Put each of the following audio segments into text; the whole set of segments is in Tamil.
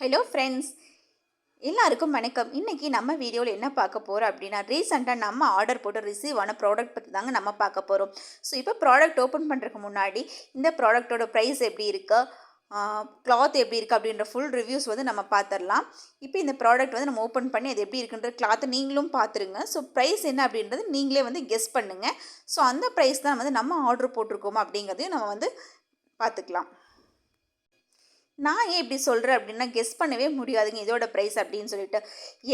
ஹலோ ஃப்ரெண்ட்ஸ் எல்லாருக்கும் வணக்கம். இன்றைக்கி நம்ம வீடியோவில் என்ன பார்க்க போகிறோம் அப்படின்னா ரீசெண்டாக நம்ம ஆர்டர் போட்டு ரிசீவ் ஆன ப்ராடக்ட் பற்றி தாங்க நம்ம பார்க்க போகிறோம் ஸோ இப்போ ப்ராடக்ட் ஓப்பன் பண்ணுறதுக்கு முன்னாடி இந்த ப்ராடக்ட்டோட ப்ரைஸ் எப்படி இருக்குது கிளாத் எப்படி இருக்குது அப்படின்ற ஃபுல் ரிவ்யூஸ் வந்து நம்ம பார்த்துடலாம். இப்போ இந்த ப்ராடக்ட் வந்து நம்ம ஓப்பன் பண்ணி அது எப்படி இருக்குன்ற கிளாத்தை நீங்களும் பார்த்துருங்க. ஸோ ப்ரைஸ் என்ன அப்படின்றது நீங்களே வந்து கெஸ் பண்ணுங்கள் ஸோ அந்த ப்ரைஸ் தான் வந்து நம்ம ஆர்டர் போட்டிருக்கோமா அப்படிங்கிறதையும் நம்ம வந்து பார்த்துக்கலாம். நான் ஏன் இப்படி சொல்கிறேன் அப்படின்னா கெஸ் பண்ணவே முடியாதுங்க இதோட ப்ரைஸ் அப்படின்னு சொல்லிட்டு.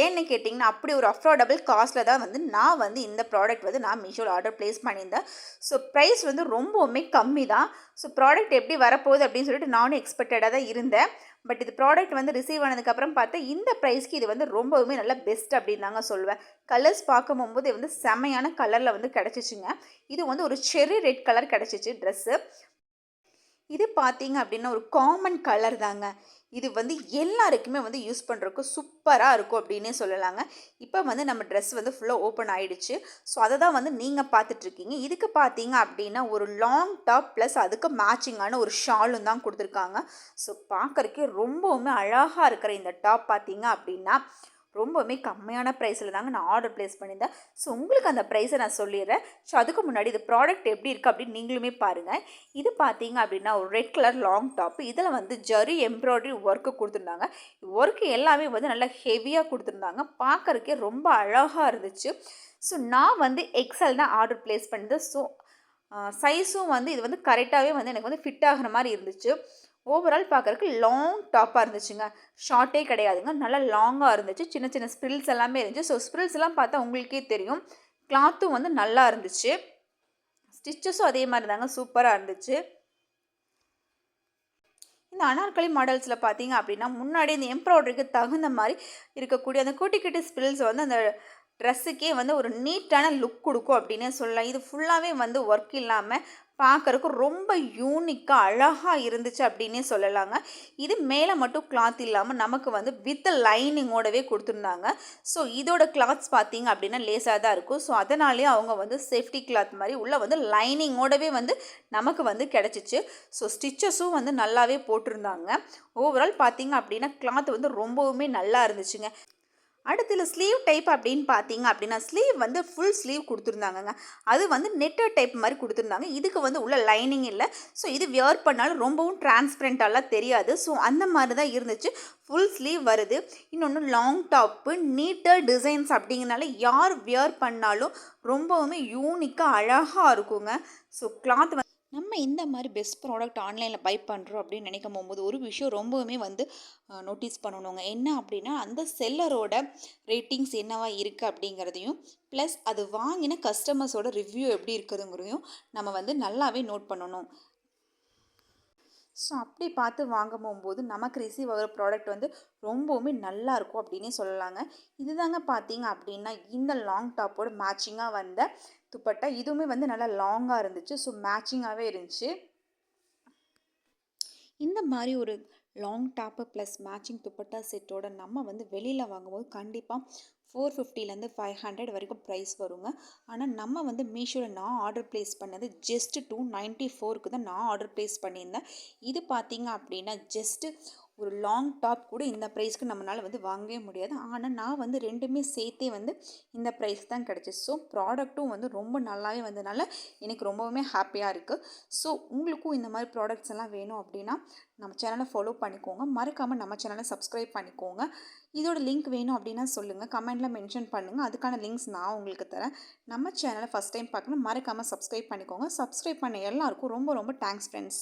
ஏன்னு கேட்டிங்கன்னா அப்படி ஒரு அஃபோர்டபுள் காஸ்ட்டில் தான் வந்து நான் வந்து இந்த ப்ராடக்ட் வந்து நான் மீஷோவில் ஆர்டர் ப்ளேஸ் பண்ணியிருந்தேன். ஸோ ப்ரைஸ் வந்து ரொம்பவுமே கம்மி தான் ஸோ ப்ராடக்ட் எப்படி வரப்போகுது அப்படின்னு சொல்லிட்டு நானும் எக்ஸ்பெக்டடாக தான் இருந்தேன். பட் இது ப்ராடக்ட் வந்து ரிசீவ் ஆனதுக்கப்புறம் பார்த்தா இந்த ப்ரைஸ்க்கு இது வந்து ரொம்பவுமே நல்லா பெஸ்ட் அப்படின்னு தாங்க சொல்லுவேன். கலர்ஸ் பார்க்கும் போது வந்து செமையான கலரில் வந்து கிடச்சிச்சுங்க. இது வந்து ஒரு செரி ரெட் கலர் கிடச்சிச்சு ட்ரெஸ்ஸு இது பார்த்தீங்க அப்படின்னா ஒரு காமன் கலர் தாங்க. இது வந்து எல்லாருக்குமே வந்து யூஸ் பண்ணுறதுக்கு சூப்பராக இருக்கும் அப்படின்னே சொல்லலாங்க. இப்போ வந்து நம்ம ட்ரெஸ் வந்து ஃபுல்லாக ஓப்பன் ஆகிடுச்சு ஸோ அதை தான் வந்து நீங்கள் பார்த்துட்ருக்கீங்க இதுக்கு பார்த்தீங்க அப்படின்னா ஒரு லாங் டாப் ப்ளஸ் அதுக்கு மேட்சிங்கான ஒரு ஷாலும் தான் கொடுத்துருக்காங்க. ஸோ பார்க்குறக்கே ரொம்பவுமே அழகாக இருக்கிற இந்த டாப் பார்த்தீங்க அப்படின்னா ரொம்பவுமே கம்மியான ப்ரைஸில் தாங்க நான் ஆர்டர் ப்ளேஸ் பண்ணியிருந்தேன். ஸோ உங்களுக்கு அந்த ப்ரைஸை நான் சொல்லிடுறேன். ஸோ அதுக்கு முன்னாடி இது ப்ராடக்ட் எப்படி இருக்குது அப்படின்னு நீங்களுமே பாருங்கள் இது பார்த்தீங்க அப்படின்னா ஒரு ரெட் கலர் லாங் டாப் இதில் வந்து ஜரி எம்ப்ராய்டரி ஒர்க்கு கொடுத்துருந்தாங்க. ஒர்க்கு எல்லாமே வந்து நல்லா ஹெவியாக கொடுத்துருந்தாங்க. பார்க்குறக்கே ரொம்ப அழகாக இருந்துச்சு. ஸோ நான் வந்து எக்ஸல் தான் ஆர்டர் ப்ளேஸ் பண்ணியிருந்தேன். ஸோ சைஸும் வந்து இது வந்து கரெக்டாகவே வந்து எனக்கு வந்து ஃபிட் ஆகிற மாதிரி இருந்துச்சு. ஓவரால் பார்க்குறக்கு லாங் டாப்பாக இருந்துச்சுங்க. ஷார்ட்டே கிடையாதுங்க. நல்லா லாங்காக இருந்துச்சு. சின்ன சின்ன ஸ்ப்ரில்ஸ் எல்லாமே இருந்துச்சு. ஸோ ஸ்ப்ரில்ஸ் எல்லாம் பார்த்தா உங்களுக்கே தெரியும். கிளாத்தும் வந்து நல்லா இருந்துச்சு. ஸ்டிச்சஸும் அதே மாதிரி தாங்க. சூப்பராக இருந்துச்சு. இந்த அனார்கலி மாடல்ஸில் பார்த்தீங்க அப்படின்னா முன்னாடி இந்த எம்ப்ராய்டரிக்கு தகுந்த மாதிரி இருக்கக்கூடிய அந்த குட்டி குட்டி ஸ்பில்ஸ் வந்து அந்த ட்ரெஸ்ஸுக்கே வந்து ஒரு நீட்டான லுக் கொடுக்கும் அப்படின்னே சொல்லலாம். இது ஃபுல்லாகவே வந்து ஒர்க் இல்லாமல் பார்க்குறக்கு ரொம்ப யூனிக்காக அழகாக இருந்துச்சு அப்படின்னே சொல்லலாங்க. இது மேலே மட்டும் கிளாத் இல்லாமல் நமக்கு வந்து வித் லைனிங்கோடவே கொடுத்துருந்தாங்க. ஸோ இதோட கிளாத்ஸ் பார்த்தீங்க அப்படின்னா லேசாக தான் இருக்கும். ஸோ அதனாலே அவங்க வந்து சேஃப்டி கிளாத் மாதிரி உள்ளே வந்து லைனிங்கோடவே வந்து நமக்கு வந்து கிடச்சிச்சு. ஸோ ஸ்டிச்சஸும் வந்து நல்லாவே போட்டிருந்தாங்க. ஓவரால் பார்த்தீங்க அப்படின்னா கிளாத் வந்து ரொம்பவுமே நல்லா இருந்துச்சுங்க. அடுத்தது ஸ்லீவ் டைப் அப்படின்னு பார்த்தீங்க அப்படின்னா ஸ்லீவ் வந்து ஃபுல் ஸ்லீவ் கொடுத்துருந்தாங்கங்க. அது வந்து நெட்டர் டைப் மாதிரி கொடுத்துருந்தாங்க. இதுக்கு வந்து உள்ள லைனிங் இல்லை. ஸோ இது வியர் பண்ணாலும் ரொம்பவும் டிரான்ஸ்பரண்ட்டாலாம் தெரியாது. ஸோ அந்த மாதிரி தான் இருந்துச்சு. ஃபுல் ஸ்லீவ் வருது. இன்னொன்று லாங் டாப்பு நீட்டர் டிசைன்ஸ் அப்படிங்கிறனால யார் வியர் பண்ணாலும் ரொம்பவுமே யூனிக்காக அழகாக இருக்குங்க. ஸோ கிளாத் நம்ம இந்த மாதிரி பெஸ்ட் ப்ராடக்ட் ஆன்லைனில் பை பண்ணுறோம் அப்படின்னு நினைக்கும் போகும்போது ஒரு விஷயம் ரொம்பவுமே வந்து நோட்டீஸ் பண்ணணுங்க. என்ன அப்படின்னா அந்த செல்லரோட ரேட்டிங்ஸ் என்னவா இருக்குது அப்படிங்கிறதையும் ப்ளஸ் அது வாங்கின கஸ்டமர்ஸோட ரிவ்யூ எப்படி இருக்குதுங்கிறதையும் நம்ம வந்து நல்லாவே நோட் பண்ணணும். ஸோ அப்படி பார்த்து வாங்க போகும்போது நமக்கு ரிசீவ் ஆகிற ப்ராடக்ட் வந்து ரொம்பவுமே நல்லா இருக்கும் அப்படின்னே சொல்லலாங்க. இதுதாங்க பார்த்தீங்க அப்படின்னா இந்த லாங் டாப்போட மேட்சிங்காக வந்த துப்பட்டா இதுவுமே வந்து நல்லா லாங்காக இருந்துச்சு. ஸோ மேட்சிங்காகவே இருந்துச்சு. இந்த மாதிரி ஒரு long top plus matching dupatta செட்டோட நம்ம வந்து வெளியில் வாங்கும்போது கண்டிப்பாக ஃபோர் ஃபிஃப்டிலேருந்து ஃபைவ் ஹண்ட்ரட் வரைக்கும் ப்ரைஸ் வருங்க. ஆனால் நம்ம வந்து மீஷோவில் நான் ஆர்டர் ப்ளேஸ் பண்ணது ஜஸ்ட்டு டூ நைன்ட்டி ஃபோருக்கு தான் நான் ஆர்டர் ப்ளேஸ் பண்ணியிருந்தேன். இது பார்த்தீங்க அப்படின்னா ஜஸ்ட்டு ஒரு லாங் டாப் கூட இந்த ப்ரைஸ்க்கு நம்மளால் வந்து வாங்கவே முடியாது. ஆனால் நான் வந்து ரெண்டுமே சேர்த்தே வந்து இந்த ப்ரைஸ் தான் கிடச்சிச்சு ஸோ ப்ராடக்ட்டும் வந்து ரொம்ப நல்லாவே வந்ததுனால எனக்கு ரொம்பவுமே ஹாப்பியாக இருக்குது ஸோ உங்களுக்கும் இந்த மாதிரி ப்ராடக்ட்ஸ் எல்லாம் வேணும் அப்படின்னா நம்ம சேனலை ஃபாலோ பண்ணிக்கோங்க. மறக்காமல் நம்ம சேனலை சப்ஸ்கிரைப் பண்ணிக்கோங்க. இதோட லிங்க் வேணும் அப்படின்னா சொல்லுங்கள் கமெண்ட்டில் மென்ஷன் பண்ணுங்கள் அதுக்கான லிங்க்ஸ் நான் உங்களுக்கு தரேன். நம்ம சேனலை ஃபஸ்ட் டைம் பார்க்கணும் மறக்காமல் சப்ஸ்கிரைப் பண்ணிக்கோங்க. சப்ஸ்கிரைப் பண்ண எல்லாருக்கும் ரொம்ப ரொம்ப தேங்க்ஸ் ஃப்ரெண்ட்ஸ்